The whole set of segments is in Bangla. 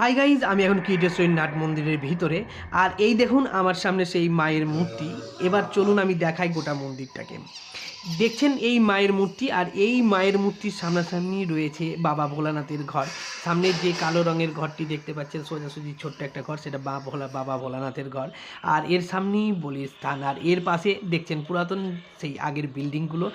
হাই গাইজ আমি এখন কীটেশ্বরী নাট মন্দিরের ভিতরে। আর এই দেখুন, আমার সামনে সেই মায়ের মূর্তি। এবার চলুন আমি দেখাই গোটা মন্দিরটাকে। দেখছেন এই মায়ের মূর্তি, আর এই মায়ের মূর্তির সামনাসামনি রয়েছে বাবা ভোলানাথের ঘর। সামনে যে কালো রঙের ঘরটি দেখতে পাচ্ছেন, সোজাসুজি ছোট্ট একটা ঘর, সেটা বা ভোলা, বাবা ভোলানাথের ঘর। আর এর সামনেই বলির স্থান, আর এর পাশে দেখছেন পুরাতন সেই আগের বিল্ডিংগুলো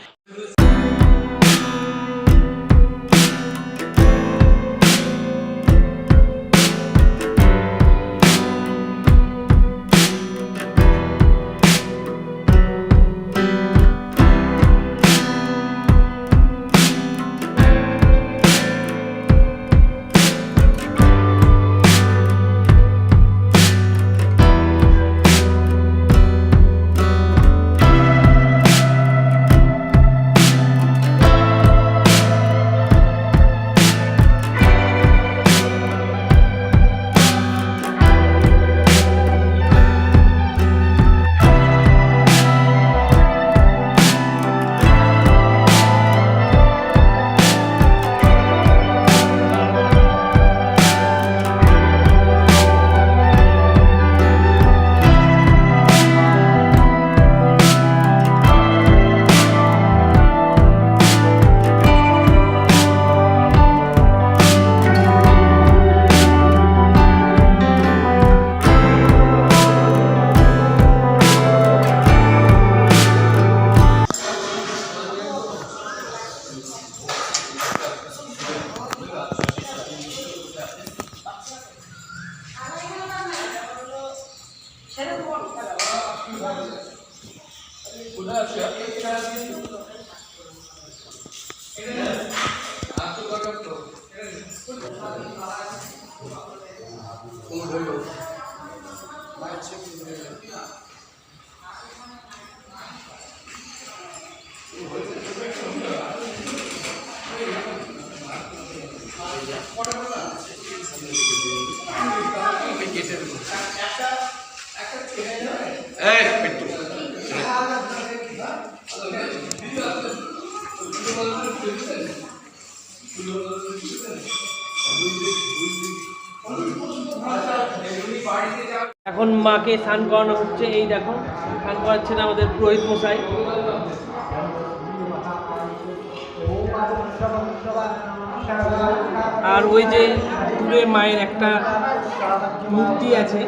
এখন মাকে স্নান করানো হচ্ছে এই দেখো স্নান করাচ্ছেন আমাদের পুরোহিত মশাই। আর ওই যে দূরে মায়ের একটা মূর্তি আছে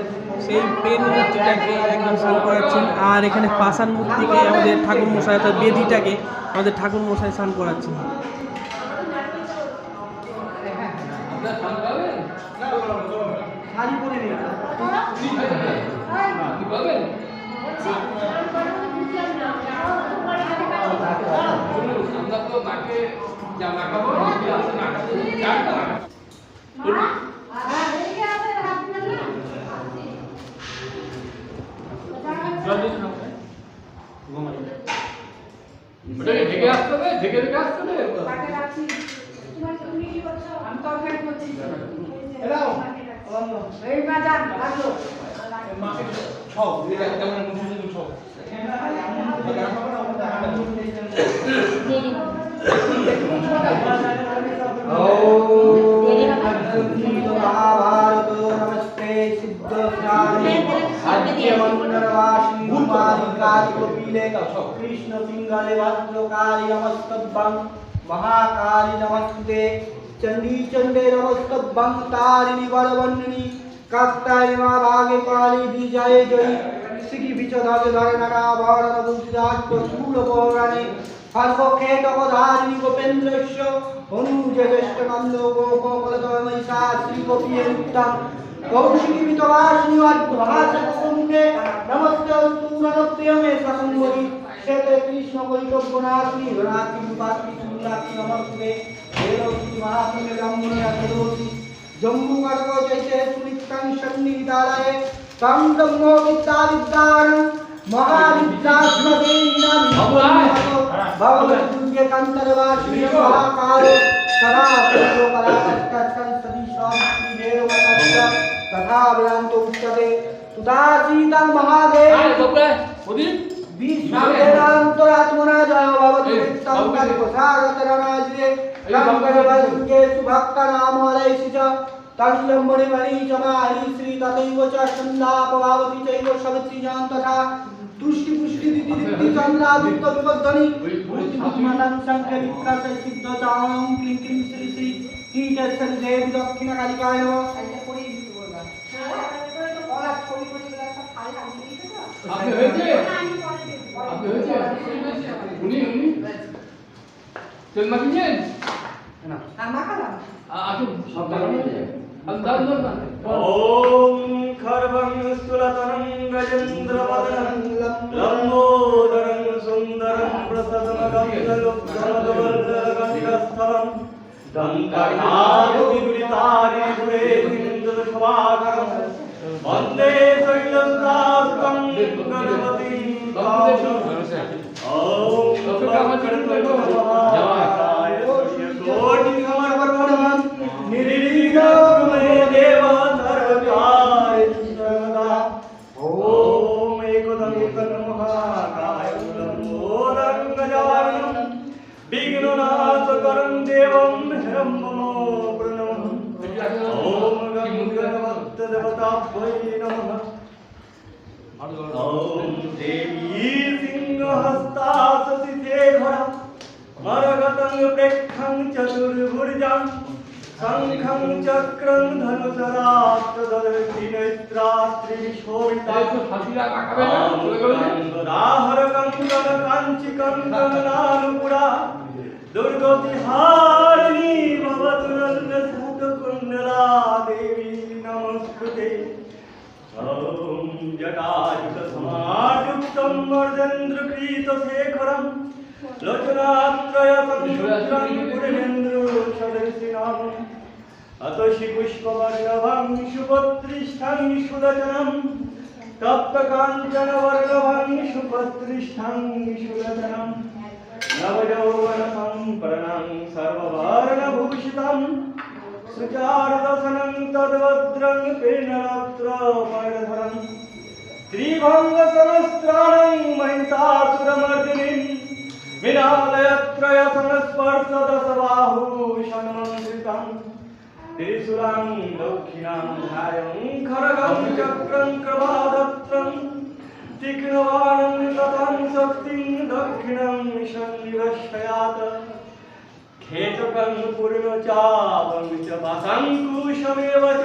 সেই করাচ্ছেন। আর এখানে পাষাণ মূর্তিকে আমাদের ঠাকুর মশাই অর্থাৎ বেদিটাকে আমাদের ঠাকুর মশাই স্নান করাচ্ছেন। ওটাকে ঢেকে আসতে হবে ঢেকে ঢেকে আসতে হবে महाभारत नमस्ते सिद्ध पीले कृष्ण उल्लेख છો કૃષ્ણ સિંગાલે વાસ્તવકારી નમસ્તભં મહાકારી નમસ્તે ચંડી ચંડે નમસ્તભં તારિણી વરવન્ની કાત્તાય મા ભાગે કાલી બીજાય જય સિગી વિચોદાજે ધારે નારા ભાવર નબુદ્ધાજ પશુળ પૌરાણી સર્વખેત અવધારિણી ગોપેન્દ્રશ્ય હનુજે જ્યેષ્ઠ નંદ ગોપો પલતમૈ સા શ્રી ગોપીએ ઉત્તમ कौशिकी मितवासिनी वाग्प्रभासकुण्डे नमस्तेऽस्तु रणप्रियमेष सुन्दरी क्षेत्रे कृष्णवैशोभनाशिनी धनाति रूपाति सुन्दराति नमस्ते भैरवती महापुण्य ब्राह्मणोति जम्बुकटको जैसे सुनित्यं सन्निहितालये तं ब्रह्मो विद्याविद्यानं भगवद्योग्यकन्तर्वासिनी महाकालो सदा सर्वपराकर्कर्कं सदीशान्तिमेव উচ্যতে তুদাসীতং মহাদেব বিশ্ববেদান্তরাত্মনা জয় ভবতু নিত্যং তৎপ্রসারতরণাজিরে রঙ্গরবর্গে সুভক্ত নাম হরেষি চ तन्यम्बरे मणि जमाहि श्री तथैव च छन्दापभावति चैव सवित्रिजां तथा तुष्टि पुष्टि दिति दिति चन्द्रादित्य विवर्धनि बुद्धिमतां शङ्करित्रा च सिद्धतां क्लीं क्लीं श्री श्री कीटस्थल देवी दक्षिणकालिकाय नमः আপনি হয়েছে আপনি হয়েছে উনি উনি তেল মাখিয়েছেন আ- আসুন সব দাঁড়ানো হয়েছে আর দাঁড়ান দাঁড়ান ॐ खर्वं स्तुलतनं गजेन्द्रवदनं लम्बोदरं सुन्दरं प्रसदमगम्यलुब्धमदवर्धगण्डस्थलं दङ्कटादिवितारिपुरेन्द्रशभाकरं वंदे शैलन्दास्तं गणपतिं ॐ जटायुतसमायुक्तं मर्देन्द्रकृतशेखरं लोचनात्रयसंयुक्तं पुरेन्द्रोषदर्शिनाम् अतोषि पुष्पवर्णभं सुपत्रिष्ठं सुदचनं तप्तकाञ्चनवर्णभं सुपत्रिष्ठं सुदचनं नवयौवनसम्पन्नं सर्ववर्णभूषितं सुचारुदशनं तद्वद्रं पेर्णरत्नमर्धरम् त्रिभङ्गसहस्राणं महिषासुरमर्दिनीं विनालयत्रयसंस्पर्शदशबाहुषण्मन्त्रितम् त्रिशूलां दक्षिणां ध्यायं खड्गं चक्रं कृपादत्रं तीक्ष्णबाणं ततं शक्तिं दक्षिणं सन्निवशयात् खेचकं पूर्णचापं च पाशङ्कुशमेव च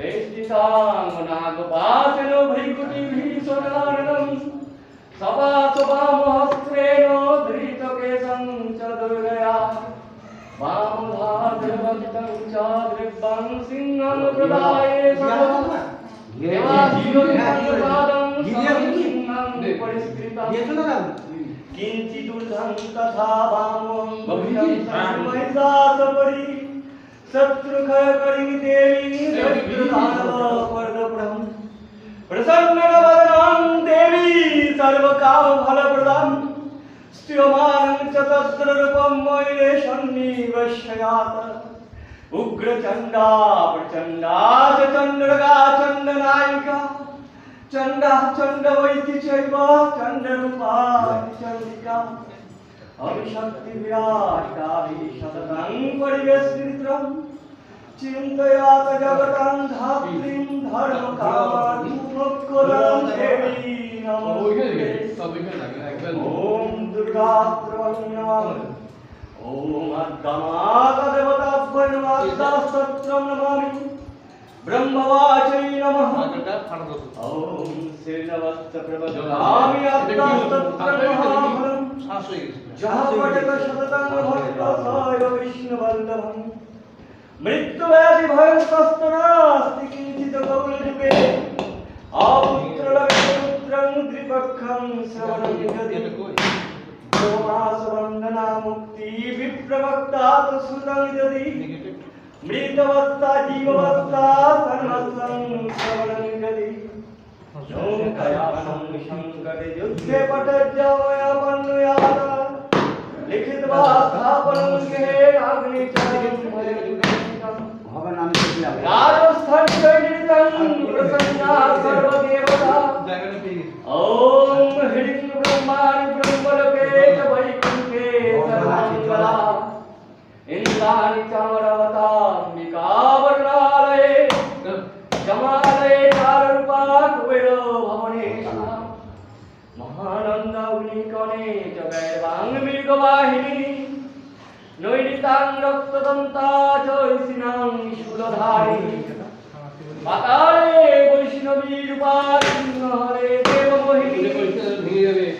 대시상 나그 바세노 브리쿠티 비소나르남 사바 소바 모하스트레노 드리토케 상차드가야 마무하드바기탕 차드립방 싱남 프라에 사바 예와 디노리사당 싱남 परिस्थिता ये सुना ना किंचित उल्लंघन तथा बामो भविष्य महिषासुरी महिषासपरि शत्रुखकरी देवी शत्रुदानवपरदप्रं प्रसन्नवदनां देवी सर्वकामफलप्रदां स्तुयमानं च तत्र रूपं मयि सन्निवशयात् उग्रचण्डा प्रचण्डा च चण्डगा चण्डनायिका चण्डा चण्डवैति चैव चण्डरूपा चण्डिका আমি শক্তি বিরাট আমি সততাং পরিবে স্মৃতম চিন্তয়াত জগতাং ধাত্রিম ধর্ম কামার্থুপকরণ দেবী ওম দুর্গা ত্রয়ণাম ওম আদ্যমাত দেবতাভ্য নমাদ্যা সত্রম নমামি। ব্রহ্মবাচৈ নমঃ। ওম শ্রীনবস্ত প্রবদামি আত্মাস্তত্রমহাভরম জাহাপটক শততং ভক্তসায় বিষ্ণুবল্লভম মৃত্যুব্যাধি ভয়স্তস্ত নাস্তি কিঞ্চিত কৌলরূপে আপুত্রলক্ষ্যপুত্রং দ্বিপক্ষং শ্রবণং যদিত যোমাস বন্দনা মুক্তি বিপ্রবক্তা তো সুতং যদি मृतवस्था जीववस्था सर्वस्वं श्रवणङ्गति शोकयासं शङ्करे युद्धे पटज्जवयापन्नुयाद लिखित्वा स्थापनं गृहे अग्निचयं ॐ ह्रीं ब्रह्माणि ब्रह्मलोके च वैकुण्ठे सर्वाङ्गला इन्द्राणि च মুক্তাং রক্তদন্তা জয় সিনাং সুরধারী। পাতারে বৈষ্ণবী রূপা সিংহরে দেব মোহিনী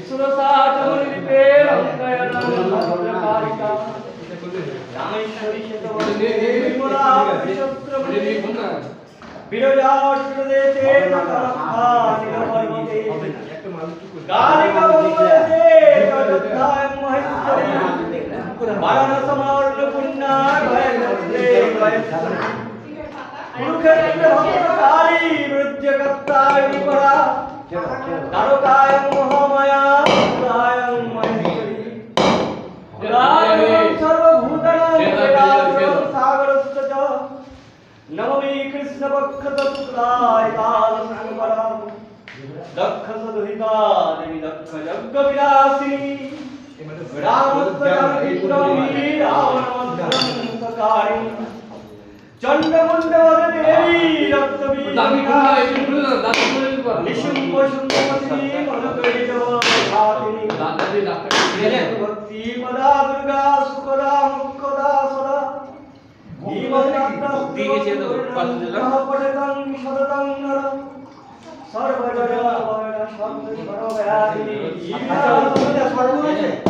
সুরসা চৌরীপে রঙ্গয়নারিকা রামেশ্বরী শ্বেতবর্ণা বিশত্র বিরজা সুরদেশে নকরক্ষা নীলপর্বতে গালিকা বঙ্গদেশে জয়দায় মহেশ্বরী। বানানো সময় অন্নপূর্ণা ভয় করলে ভয় কুরুক্ষেত্রে হস্তকারী বৃদ্ধকর্তায় বিপরা দক্ষ সদুহিতা দেবী দক্ষ যজ্ঞ বিরাসিনী সর্বজয়া সর্বজয়া সর্বজয়া সর্বজয়া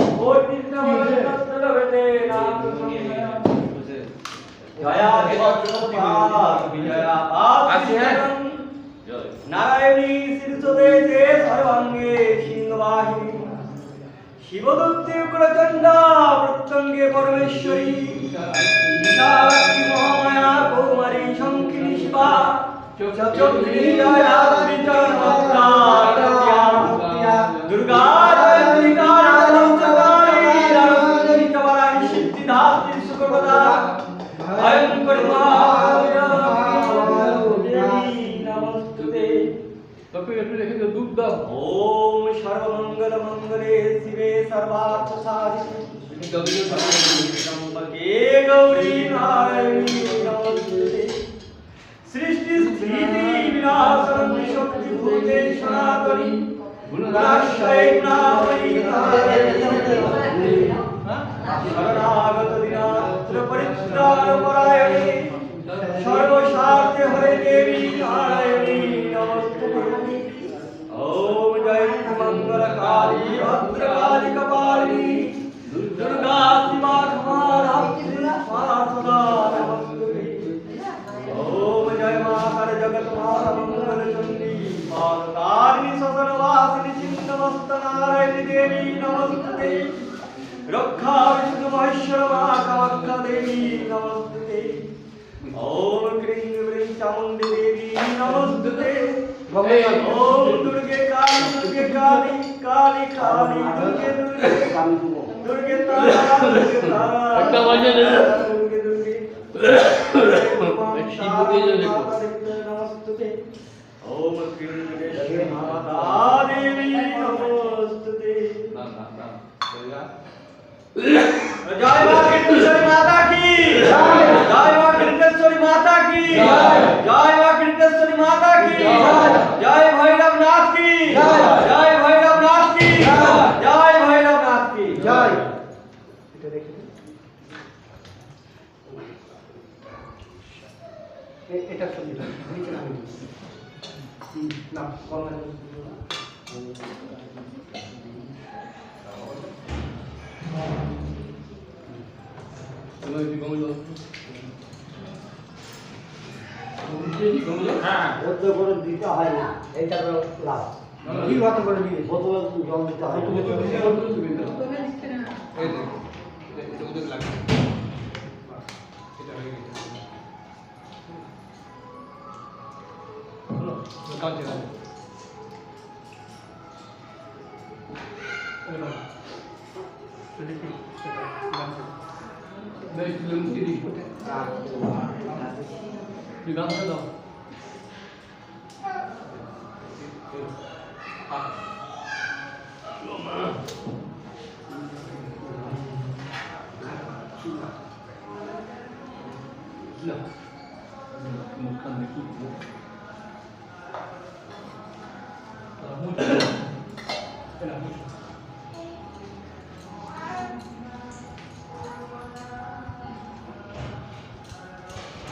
নারায়ণী শ্রীচদে যে সর্বাঙ্গে সিংহবাহিনী শিবদত্তে উগ্রচণ্ডা দুর্গা সৃষ্টি স্থিতি বিনাশন বিশক্তি ভূতে সনাতনী গুণরাশয় গুণাবলী শরণাগত দিনাত্র পরিত্রাণ পরায়ণী नहीं दुर्गे काली दुर्गे काली काली काली दुर्गे दुर्गे दुर्गे तारा दुर्गे तारा जाऊन तिथे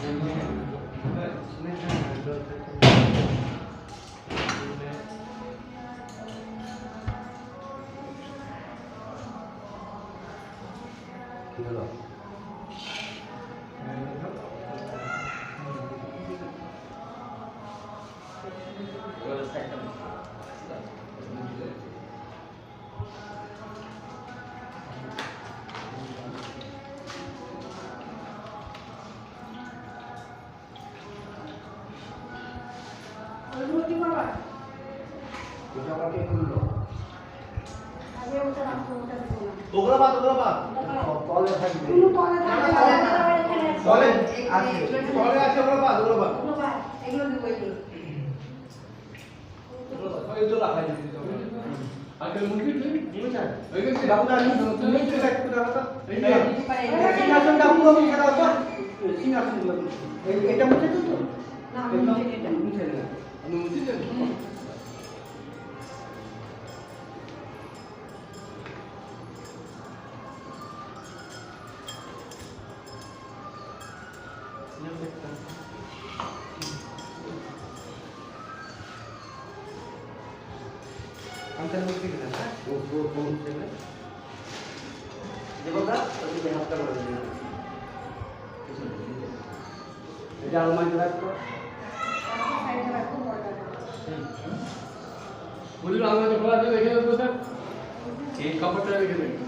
听见了 উগ্রবাদ উগ্রবাদ তলে থাকবে। তলে আছে তলে আছে উগ্রবাদ উগ্রবাদ এই তো রাখা যাবে আগে মুখে দিবি চাই এই যে বাবুদা তুমি একটু ব্যাক করে তো এই সিংহাসনটা পুরো মুছে দাও তো সিংহাসন এটা মুছে তো মুছে দিও আমি মুখে তুমি হাতটা করে দিও এটা আলমারি রাখো বলি আমরা তো খোলা আছে রেখে দেবো স্যার এই কাপড়টা রেখে দেবেন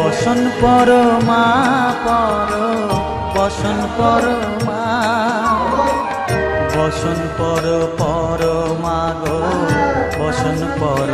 বসন পর মা পর বসন পর মা। বসন পর পর মা গো বসন পর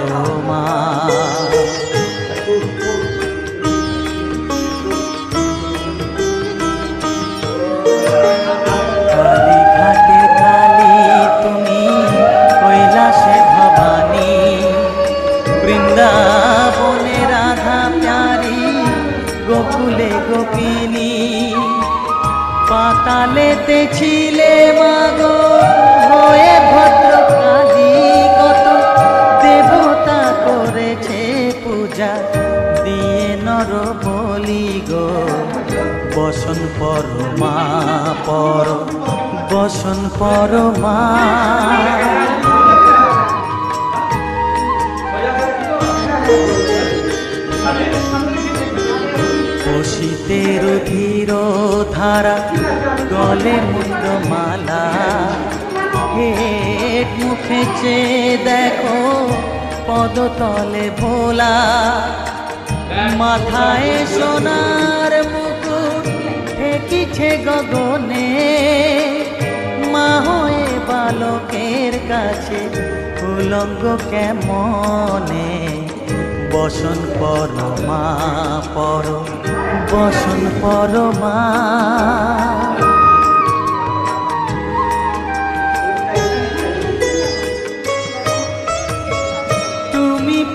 বসন পর মা বসন পর মা বসিতের ধীর ধারা গলে মুন্ড মালা হেট মুখে চেয়ে দেখো পদতলে ভোলা। মাথায় সোনার মুকুট ঠেকিছে গগনে। মা হয়ে বালকের কাছে, উলঙ্গ কেমনে? বসন পর মা, পর, বসন পর মা।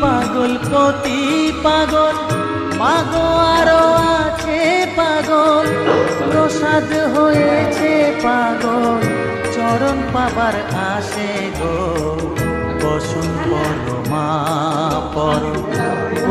পাগল পতি পাগল, মাগো আরও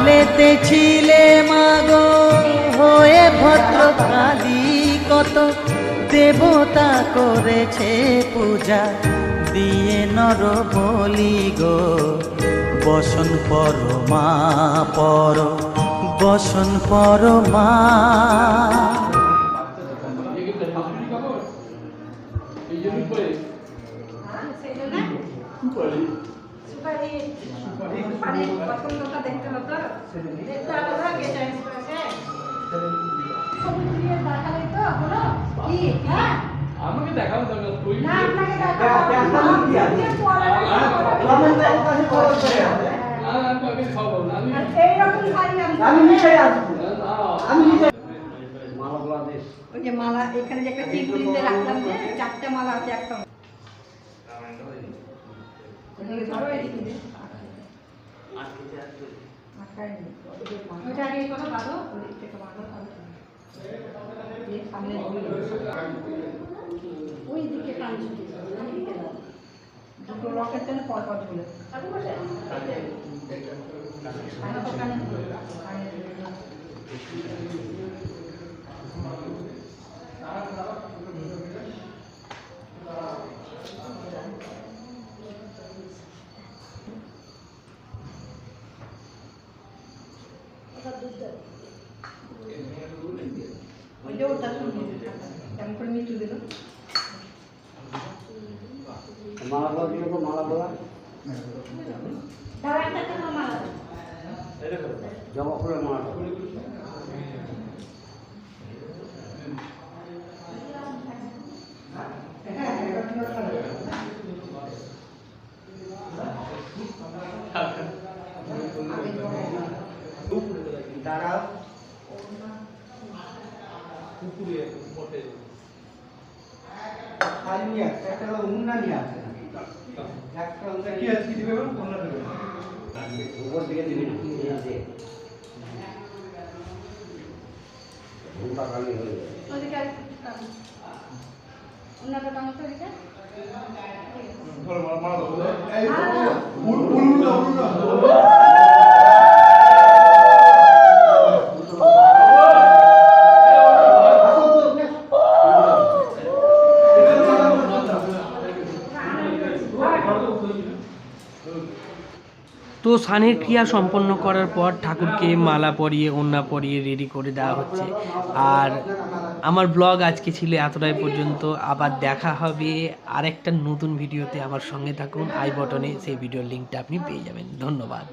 পাতালেতে ছিলে মাগো, হয়ে ভদ্রকালী কত দেবতা করেছে পূজা। দিয়ে নর বলি গো, বসন পরমা পর, বসন পরমা আমি নিজে এখানে যে একটা রাখলাম যে চারটে মালা আছে একটা ঝুঁকে দাও, ওইদিকে দাও। দুটো লকের জন্য পর পর ঝুলে কানে তো কানে ঝুলে। কানে ঝুলে। ওই যে ওটা শুনিয়ে কেমন করে মিটু দিল দাও। একটা কেন মালা দাও। দাঁড়াও নিয়ে আসছে একটা উন্না কি আছে কি দিবে বলো উন্না দেবে ওদিকে আর একটু টানো। অন্যটা টানো তো ওদিকে। মালা দাও। তো স্নানের ক্রিয়া সম্পন্ন করার পর ঠাকুরকে মালা পরিয়ে ওন্না পরিয়ে রেডি করে দেওয়া হচ্ছে। আর আমার ব্লগ আজকে ছিল এতটাই পর্যন্ত। আবার দেখা হবে আরেকটা নতুন ভিডিওতে আমার সঙ্গে থাকুন, আই বটনে সেই ভিডিওর লিঙ্কটা আপনি পেয়ে যাবেন। ধন্যবাদ।